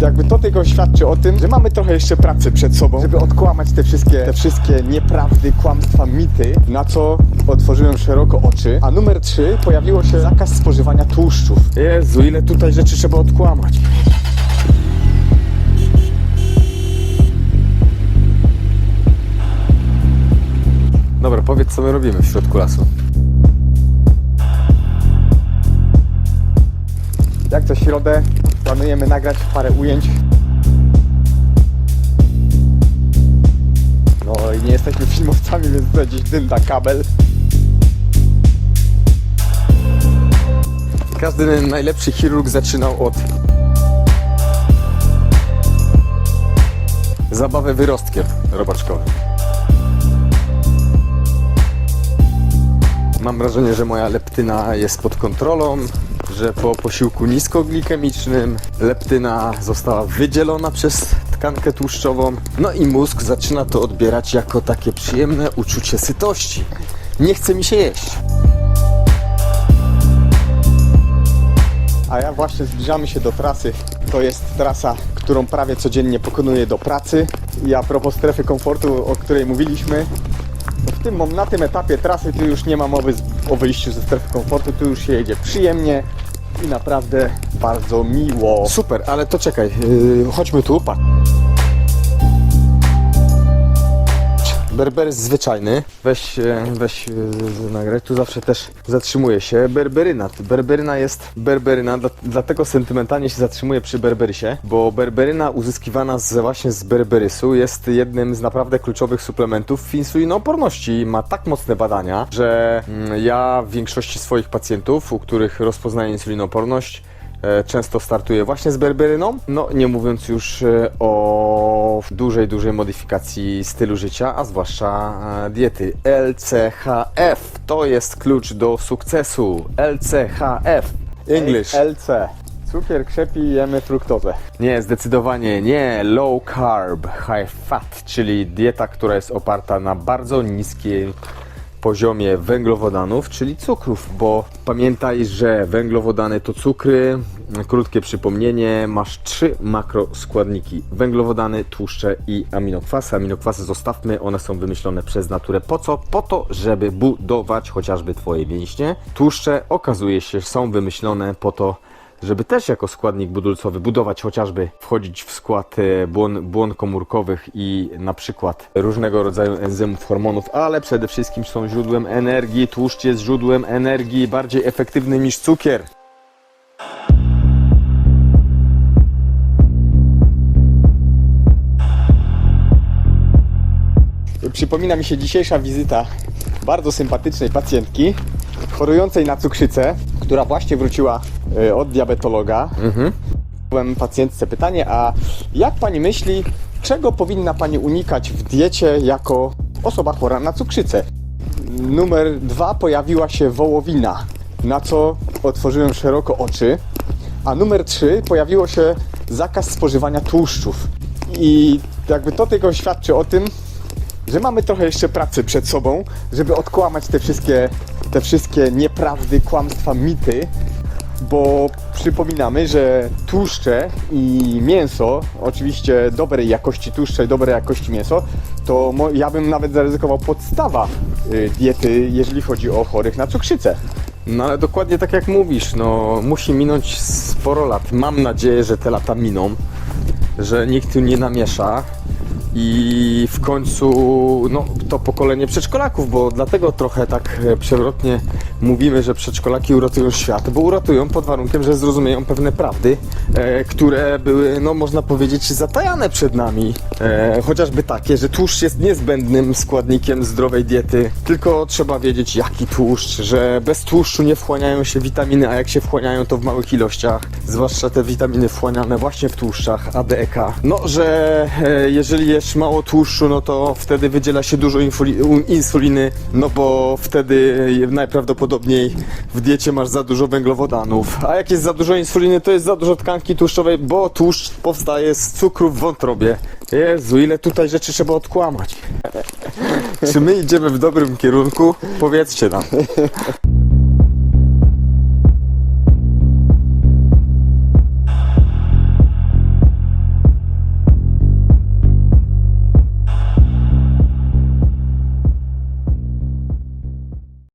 jakby to tylko świadczy o tym, że mamy trochę jeszcze pracy przed sobą, żeby odkłamać te wszystkie, te wszystkie nieprawdy, kłamstwa, mity, na co otworzyłem szeroko oczy. A numer 3 pojawiło się zakaz spożywania tłuszczów. Jezu, ile tutaj rzeczy trzeba odkłamać. Dobra, powiedz co my robimy w środku lasu. Jak co środę planujemy nagrać parę ujęć. No i nie jesteśmy filmowcami, więc tutaj gdzieś dynda kabel. Każdy najlepszy chirurg zaczynał od zabawy wyrostkiem robaczkowym. Mam wrażenie, że moja leptyna jest pod kontrolą, że po posiłku niskoglikemicznym leptyna została wydzielona przez tkankę tłuszczową, no i mózg zaczyna to odbierać jako takie przyjemne uczucie sytości. Nie chce mi się jeść. A ja właśnie zbliżamy się do trasy. To jest trasa, którą prawie codziennie pokonuję do pracy. I a propos strefy komfortu, o której mówiliśmy, w tym, na tym etapie trasy tu już nie ma mowy o wyjściu ze strefy komfortu, tu już się jedzie przyjemnie i naprawdę bardzo miło. Super, ale to czekaj, yy, chodźmy tu, patrz. Berber zwyczajny. Weź, e, weź e, nagraj. Tu zawsze też zatrzymuje się. Berberyna. Berberyna jest berberyna, dla, dlatego sentymentalnie się zatrzymuje przy berberysie, bo berberyna uzyskiwana z, właśnie z berberysu jest jednym z naprawdę kluczowych suplementów w insulinooporności. Ma tak mocne badania, że mm, ja w większości swoich pacjentów, u których rozpoznaję insulinooporność, często startuję właśnie z berberyną. No, nie mówiąc już e, o dużej, dużej modyfikacji stylu życia, a zwłaszcza e, diety. LCHF to jest klucz do sukcesu. LCHF. English. LC. Cukier krzepi, jemy fruktozę. Nie, zdecydowanie nie. Low carb, high fat, czyli dieta, która jest oparta na bardzo niskiej poziomie węglowodanów, czyli cukrów, bo pamiętaj, że węglowodany to cukry. Krótkie przypomnienie, masz trzy makroskładniki: węglowodany, tłuszcze i aminokwasy. Aminokwasy zostawmy, one są wymyślone przez naturę. Po co? Po to, żeby budować chociażby Twoje mięśnie. Tłuszcze okazuje się są wymyślone po to, żeby też jako składnik budulcowy budować chociażby, wchodzić w skład e, błon, błon komórkowych i na przykład różnego rodzaju enzymów, hormonów, ale przede wszystkim są źródłem energii. Tłuszcz jest źródłem energii bardziej efektywnym niż cukier. Przypomina mi się dzisiejsza wizyta bardzo sympatycznej pacjentki chorującej na cukrzycę, która właśnie wróciła e, od diabetologa. Zadałem pacjentce pytanie, a jak pani myśli, czego powinna pani unikać w diecie jako osoba chora na cukrzycę? Numer dwa pojawiła się wołowina, na co otworzyłem szeroko oczy. A numer 3 pojawiło się zakaz spożywania tłuszczów. I jakby to tylko świadczy o tym, że mamy trochę jeszcze pracy przed sobą, żeby odkłamać te wszystkie, te wszystkie nieprawdy, kłamstwa, mity, bo przypominamy, że tłuszcze i mięso, oczywiście dobrej jakości tłuszcze i dobrej jakości mięso, to ja bym nawet zaryzykował podstawa y, diety, jeżeli chodzi o chorych na cukrzycę. No ale dokładnie tak jak mówisz, no musi minąć sporo lat. Mam nadzieję, że te lata miną, że nikt tu nie namiesza i w końcu no, to pokolenie przedszkolaków, bo dlatego trochę tak e, przewrotnie mówimy, że przedszkolaki uratują świat, bo uratują pod warunkiem, że zrozumieją pewne prawdy, e, które były, no można powiedzieć, zatajane przed nami. E, chociażby takie, że tłuszcz jest niezbędnym składnikiem zdrowej diety, tylko trzeba wiedzieć jaki tłuszcz, że bez tłuszczu nie wchłaniają się witaminy, a jak się wchłaniają to w małych ilościach, zwłaszcza te witaminy wchłaniane właśnie w tłuszczach ADEK. No, że e, jeżeli jesz mało tłuszczu, no to wtedy wydziela się dużo insuliny, no bo wtedy najprawdopodobniej w diecie masz za dużo węglowodanów. A jak jest za dużo insuliny, to jest za dużo tkanki tłuszczowej, bo tłuszcz powstaje z cukru w wątrobie. Jezu, ile tutaj rzeczy trzeba odkłamać. Czy my idziemy w dobrym kierunku? Powiedzcie nam.